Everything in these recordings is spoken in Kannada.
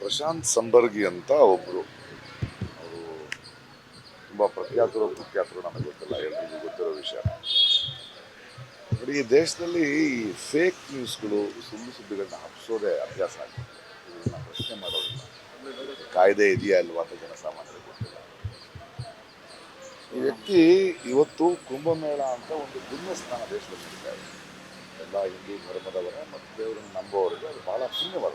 ಪ್ರಶಾಂತ್ ಸಂಬರ್ಗಿ ಅಂತ ಒಬ್ಬರು ಅವರು ತುಂಬ ಪ್ರಖ್ಯಾತರು, ಕುಖ್ಯಾತರು ನಮಗೆ ಗೊತ್ತಿಲ್ಲ, ಎಲ್ರಿಗೂ ಗೊತ್ತಿರೋ ವಿಷಯ. ಈ ದೇಶದಲ್ಲಿ ಈ ಫೇಕ್ ನ್ಯೂಸ್ಗಳು ಸುಳ್ಳು ಸುದ್ದಿಗಳನ್ನ ಹಬ್ಸೋದೇ ಅಭ್ಯಾಸ ಆಗಿದೆ. ಇದನ್ನ ಪ್ರಶ್ನೆ ಮಾಡೋದಿಲ್ಲ. ಕಾಯ್ದೆ ಇದೆಯಾ ಇಲ್ವಾ ಅಂತ ಜನಸಾಮಾನ್ಯರಿಗೆ ಗೊತ್ತಿಲ್ಲ. ಈ ವ್ಯಕ್ತಿ ಇವತ್ತು ಕುಂಭಮೇಳ ಅಂತ ಒಂದು ಪುಣ್ಯ ಸ್ಥಾನ ದೇಶದಲ್ಲಿ ಎಲ್ಲ ಹಿಂದೂ ಧರ್ಮದವರ ಮತ್ತು ದೇವರನ್ನು ನಂಬುವವರಿಗೆ ಅದು ಬಹಳ ಪುಣ್ಯವಾದ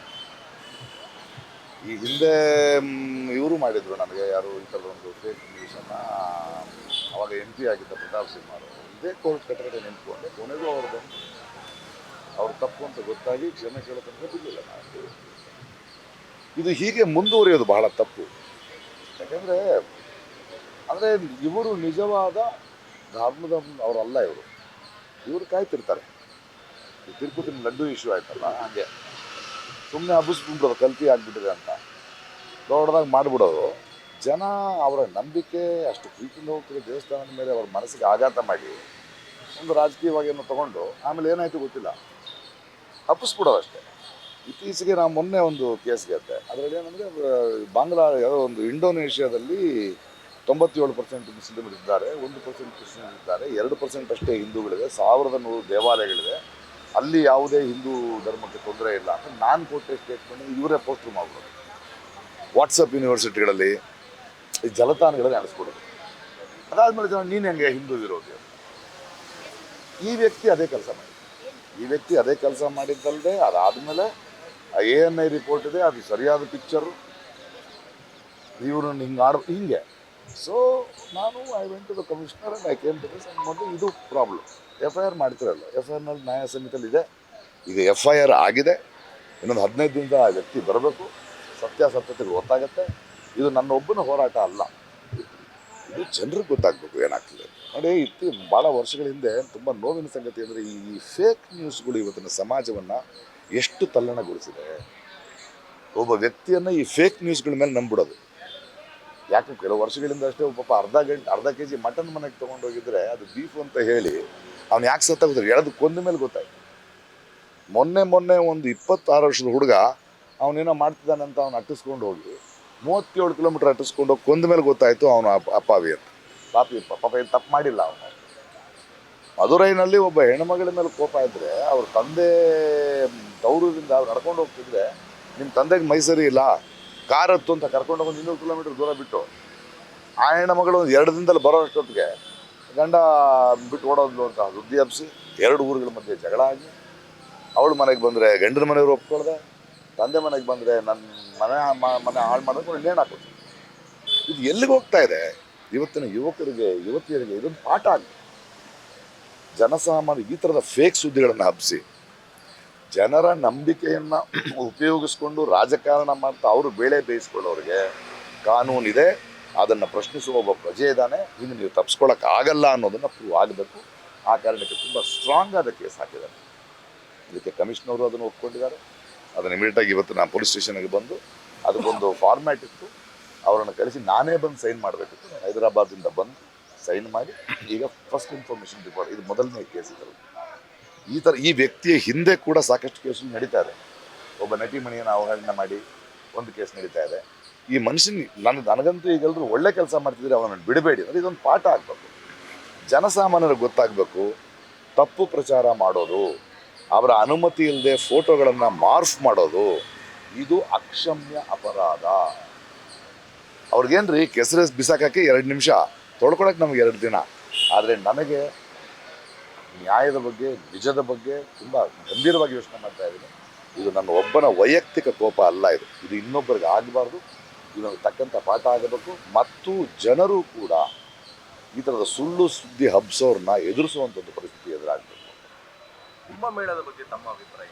ಈ ಹಿಂದೆ ಇವರು ಮಾಡಿದ್ರು ನನಗೆ ಯಾರು ಈ ಒಂದು ಫೇಕ್ ನ್ಯೂಸನ್ನು ಅವಾಗ ಎಂ ಪಿ ಆಗಿದ್ದ ಪ್ರತಾಪ್ ಸಿಂಹ ಅವರು. ಇದೇ ಕೋರ್ಟ್ ಕಟ್ಟಡ ನಿಂತ್ಕೊಂಡೆ ಕೊನೆಗೂ ಅವ್ರು ಬಂದು ಅವ್ರು ತಪ್ಪು ಅಂತ ಗೊತ್ತಾಗಿ ಕ್ಷಮೆ ಕೇಳೋ ತನಕ ಬಿಡಲಿಲ್ಲ ನಾನು ಇದು ಹೀಗೆ ಮುಂದುವರಿಯೋದು ಬಹಳ ತಪ್ಪು. ಯಾಕಂದರೆ, ಅಂದರೆ ಇವರು ನಿಜವಾದ ಧರ್ಮದ ಅವರಲ್ಲ ಇವರು. ಇವರು ಕಾಯ್ತಿರ್ತಾರೆ. ತಿರುಪತಿ ಲಡ್ಡು ಇಶ್ಯೂ ಆಯ್ತಲ್ಲ, ಹಾಗೆ. ಸುಮ್ಮನೆ ಹಬ್ಬಿಸ್ಬಿಡೋದು ಕಲ್ತಿ ಆಗಿಬಿಟ್ಟಿದೆ ಅಂತ. ದೊಡ್ಡದಾಗಿ ಮಾಡಿಬಿಡೋದು. ಜನ ಅವರ ನಂಬಿಕೆ, ಅಷ್ಟು ಪ್ರೀತಿಯಿಂದ ಹೋಗ್ತಿರೋ ದೇವಸ್ಥಾನದ ಮೇಲೆ ಅವ್ರ ಮನಸ್ಸಿಗೆ ಆಘಾತ ಮಾಡಿ ಒಂದು ರಾಜಕೀಯವಾಗಿ ಏನೋ ತಗೊಂಡು ಆಮೇಲೆ ಏನಾಯಿತು ಗೊತ್ತಿಲ್ಲ. ಹಬ್ಬಿಸ್ಬಿಡೋದು ಅಷ್ಟೇ. ಇತ್ತೀಚೆಗೆ ನಾವು ಮೊನ್ನೆ ಒಂದು ಕೇಸ್ ಗೆದ್ದೆ ಅದರಲ್ಲಿ ಏನಂದರೆ ಬಾಂಗ್ಲಾ ಯಾವುದೋ ಒಂದು ಇಂಡೋನೇಷ್ಯಾದಲ್ಲಿ ತೊಂಬತ್ತೇಳು ಪರ್ಸೆಂಟ್ ಮುಸ್ಲಿಮರು ಇದ್ದಾರೆ, ಒಂದು ಪರ್ಸೆಂಟ್ ಕ್ರಿಶ್ಚಿಯನ್ ಇದ್ದಾರೆ, ಎರಡು ಪರ್ಸೆಂಟ್ ಅಷ್ಟೇ ಹಿಂದೂಗಳಿದೆ, ಸಾವಿರದ ನೂರು ದೇವಾಲಯಗಳಿದೆ. ಅಲ್ಲಿ ಯಾವುದೇ ಹಿಂದೂ ಧರ್ಮಕ್ಕೆ ತೊಂದರೆ ಇಲ್ಲ. ಅಂತ ನಾನು ಕೊಟ್ಟೆ ಸ್ಟೇಟ್ಮೆಂಟ್ ಇವರೇ ಪೋಸ್ಟರ್ ಮಾಡ್ಬಿಡೋದು ವಾಟ್ಸಪ್ ಯೂನಿವರ್ಸಿಟಿಗಳಲ್ಲಿ ಈ ಜಲತಾಣಗಳಲ್ಲಿ ಅನಿಸ್ಕೊಡೋದು ಅದಾದಮೇಲೆ ಜನ, ನೀನು ಹೆಂಗೆ ಹಿಂದೂ ವಿರೋಧಿ ಈ ವ್ಯಕ್ತಿ ಅದೇ ಕೆಲಸ ಮಾಡಿದ ಈ ವ್ಯಕ್ತಿ ಅದೇ ಕೆಲಸ ಮಾಡಿದ್ದಲ್ಲದೆ ಅದಾದಮೇಲೆ ಎ ಎನ್ ಐ ರಿಪೋರ್ಟ್ ಇದೆ, ಅದು ಸರಿಯಾದ ಪಿಕ್ಚರು ಇವ್ರನ್ನ ಹಿಂಗೆ ಆಡ ಹಿಂಗೆ. ಸೊ ನಾನು I went to the commissioner and I came to this ಮತ್ತು ಇದು ಪ್ರಾಬ್ಲಮ್ ಎಫ್ ಐ ಆರ್ ಮಾಡ್ತಿರಲ್ಲ. ಎಫ್ ಐ ಆರ್ನಲ್ಲಿ ನ್ಯಾಯ ಸಮಿತಿಯಲ್ಲಿ ಇದೆ ಈಗ ಎಫ್ ಐ ಆರ್ ಆಗಿದೆ. ಇನ್ನೊಂದು ಹದಿನೈದು ದಿನದ ಆ ವ್ಯಕ್ತಿ ಬರಬೇಕು. ಸತ್ಯಾಸತ್ಯತೆಗೆ ಗೊತ್ತಾಗುತ್ತೆ. ಇದು ನನ್ನ ಒಬ್ಬನ ಹೋರಾಟ ಅಲ್ಲ. ಇದು ಜನರಿಗೆ ಗೊತ್ತಾಗಬೇಕು ಏನಾಗ್ತದೆ. ನೋಡಿ, ಇತ್ತಿ ಭಾಳ ವರ್ಷಗಳ ಹಿಂದೆ ತುಂಬ ನೋವಿನ ಸಂಗತಿ ಅಂದರೆ ಈ ಫೇಕ್ ನ್ಯೂಸ್ಗಳು ಇವತ್ತಿನ ಸಮಾಜವನ್ನು ಎಷ್ಟು ತಲ್ಲಣಗೊಳಿಸಿದೆ. ಒಬ್ಬ ವ್ಯಕ್ತಿಯನ್ನು ಈ ಫೇಕ್ ನ್ಯೂಸ್ಗಳ ಮೇಲೆ ನಂಬಿಡೋದು ಯಾಕೆ ಕೆಲವು ವರ್ಷಗಳಿಂದ ಅಷ್ಟೇ ಪಾಪ ಅರ್ಧ ಗಂಟೆ, ಅರ್ಧ ಕೆ ಜಿ ಮಟನ್ ಮನೆಗೆ ತೊಗೊಂಡೋಗಿದ್ರೆ ಅದು ಬೀಫ್ ಅಂತ ಹೇಳಿ ಅವ್ನು ಯಾಕೆ ಸತ್ತಾಗುತ್ತೆ ಎಳೆದು ಕೊಂದ ಮೇಲೆ ಗೊತ್ತಾಯ್ತು. ಮೊನ್ನೆ ಮೊನ್ನೆ ಒಂದು ಇಪ್ಪತ್ತಾರು ವರ್ಷದ ಹುಡುಗ ಅವನೇನೋ ಮಾಡ್ತಿದ್ದಾನೆ ಅಂತ ಅವ್ನು ಅಟ್ಟಿಸ್ಕೊಂಡು ಹೋಗಿ, ಮೂವತ್ತೇಳು ಕಿಲೋಮೀಟರ್ ಅಟ್ಟಿಸ್ಕೊಂಡು ಹೋಗಿ ಕೊಂದ ಮೇಲೆ ಗೊತ್ತಾಯ್ತು ಅವನು ಅಪ್ಪ ಅಪ್ಪಾವಿ ಅಂತ. ಪಾಪಿ, ಪಾಪ ಏನು ತಪ್ಪು ಮಾಡಿಲ್ಲ ಅವನು. ಮಧುರೈನಲ್ಲಿ ಒಬ್ಬ ಹೆಣ್ಮಗಳ ಮೇಲೆ ಕೋಪ ಇದ್ದರೆ ಅವ್ರ ತಂದೆ, ದೌರ್ಯದಿಂದ ಅವ್ರು ನಡ್ಕೊಂಡು ಹೋಗ್ತಿದ್ರೆ ನಿಮ್ಮ ತಂದೆಗೆ ಮೈಸೂರಿ ಇಲ್ಲ ಕಾರ್ ಹತ್ತು ಅಂತ ಕರ್ಕೊಂಡು ಹೋಗಿ ಇನ್ನೂರು ಕಿಲೋಮೀಟರ್ ದೂರ ಬಿಟ್ಟು ಆ ಹೆಣ್ಮಗಳು ಒಂದು ಎರಡು ದಿನದಲ್ಲಿ ಬರೋ ಅಷ್ಟೊತ್ತಿಗೆ ಗಂಡ ಬಿಟ್ಟು ಓಡೋದು ಅಂತ ಸುದ್ದಿ ಹಬ್ಬಿಸಿ ಎರಡು ಊರುಗಳ ಮಧ್ಯೆ ಜಗಳ ಆಗಿ, ಅವಳು ಮನೆಗೆ ಬಂದರೆ ಗಂಡನ ಮನೆಯವರು ಒಪ್ಕೊಳ್ದೆ, ತಂದೆ ಮನೆಗೆ ಬಂದರೆ ನನ್ನ ಮನೆ ಮನೆ ಹಾಳು ಮಾಡೋದು ನೇಣು ಹಾಕೋದು ಇದು ಎಲ್ಲಿಗೆ ಹೋಗ್ತಾ ಇದೆ? ಇವತ್ತಿನ ಯುವಕರಿಗೆ, ಯುವತಿಯರಿಗೆ ಇದೊಂದು ಪಾಠ ಆಗಿದೆ ಜನಸಾಮಾನ್ಯ ಈ ಥರದ ಫೇಕ್ ಸುದ್ದಿಗಳನ್ನು ಹಬ್ಬಿಸಿ ಜನರ ನಂಬಿಕೆಯನ್ನು ಉಪಯೋಗಿಸ್ಕೊಂಡು ರಾಜಕಾರಣ ಮಾಡ್ತಾ ಅವರು ಬೇಳೆ ಬೇಯಿಸ್ಕೊಳ್ಳೋರಿಗೆ ಕಾನೂನಿದೆ ಅದನ್ನು ಪ್ರಶ್ನಿಸುವ ಒಬ್ಬ ಪ್ರಜೆ ಇದ್ದಾನೆ. ಇನ್ನು ನೀವು ತಪ್ಪಿಸ್ಕೊಳಕ್ಕೆ ಆಗಲ್ಲ ಅನ್ನೋದನ್ನು ಪ್ರೂವ್ ಆಗಬೇಕು. ಆ ಕಾರಣಕ್ಕೆ ತುಂಬ ಸ್ಟ್ರಾಂಗ್ ಆದ ಕೇಸ್ ಹಾಕಿದ್ದಾರೆ. ಇದಕ್ಕೆ ಕಮಿಷನರು ಅದನ್ನು ಒಪ್ಕೊಂಡಿದ್ದಾರೆ. ಅದನ್ನು ಇಮಿಡಿಯೇಟಾಗಿ ಇವತ್ತು ನಾನು ಪೊಲೀಸ್ ಸ್ಟೇಷನ್ಗೆ ಬಂದು ಅದಕ್ಕೊಂದು ಫಾರ್ಮ್ಯಾಟ್ ಇತ್ತು. ಅವರನ್ನು ಕಳಿಸಿ ನಾನೇ ಬಂದು ಸೈನ್ ಮಾಡಬೇಕಿತ್ತು. ಹೈದರಾಬಾದಿಂದ ಬಂದು ಸೈನ್ ಮಾಡಿ ಈಗ ಫಸ್ಟ್ ಇನ್ಫಾರ್ಮೇಷನ್ ರಿಪೋರ್ಟ್ ಇದು ಮೊದಲನೇ ಕೇಸ್ ಇದ್ದರು ಈ ಥರ ಈ ವ್ಯಕ್ತಿಯ ಹಿಂದೆ ಕೂಡ ಸಾಕಷ್ಟು ಕೇಸು ನಡೀತಾ ಇದೆ ಒಬ್ಬ ನಟಿಮಣಿಯನ್ನು ಅವಹೇಳನ ಮಾಡಿ ಒಂದು ಕೇಸ್ ನಡೀತಾ ಇದೆ. ಈ ಮನುಷ್ಯನ ನನ್ನ ನನಗಂತೂ ಈಗೆಲ್ಲರೂ ಒಳ್ಳೆ ಕೆಲಸ ಮಾಡ್ತಿದ್ರೆ ಅವನನ್ನು ಬಿಡಬೇಡಿ. ಅಂದರೆ ಇದೊಂದು ಪಾಠ ಆಗಬೇಕು. ಜನಸಾಮಾನ್ಯರಿಗೆ ಗೊತ್ತಾಗಬೇಕು, ತಪ್ಪು ಪ್ರಚಾರ ಮಾಡೋದು, ಅವರ ಅನುಮತಿ ಇಲ್ಲದೆ ಫೋಟೋಗಳನ್ನು ಮಾರ್ಫ್ ಮಾಡೋದು, ಇದು ಅಕ್ಷಮ್ಯ ಅಪರಾಧ. ಅವ್ರಿಗೇನ್ರಿ ಕೆಸರು ಬಿಸಾಕಕ್ಕೆ ಎರಡು ನಿಮಿಷ ತೊಳ್ಕೊಳಕ್ಕೆ ನಮಗೆ ಎರಡು ದಿನ. ಆದರೆ ನನಗೆ ನ್ಯಾಯದ ಬಗ್ಗೆ, ನಿಜದ ಬಗ್ಗೆ ತುಂಬ ಗಂಭೀರವಾಗಿ ಯೋಚನೆ ಮಾಡ್ತಾ ಇದ್ದೀನಿ. ಇದು ನನ್ನ ಒಬ್ಬನ ವೈಯಕ್ತಿಕ ಕೋಪ ಅಲ್ಲ ಇದು. ಇದು ಇನ್ನೊಬ್ಬರಿಗೆ ಆಗಬಾರ್ದು. ಇದನ್ನು ತಕ್ಕಂಥ ಪಾಠ ಆಗಬೇಕು. ಮತ್ತು ಜನರು ಕೂಡ ಈ ಥರದ ಸುಳ್ಳು ಸುದ್ದಿ ಹಬ್ಸೋರನ್ನ ಎದುರಿಸುವಂಥ ಒಂದು ಪರಿಸ್ಥಿತಿ ಎದುರಾಗಬೇಕು. ಕುಂಭಮೇಳದ ಬಗ್ಗೆ ತಮ್ಮ ಅಭಿಪ್ರಾಯ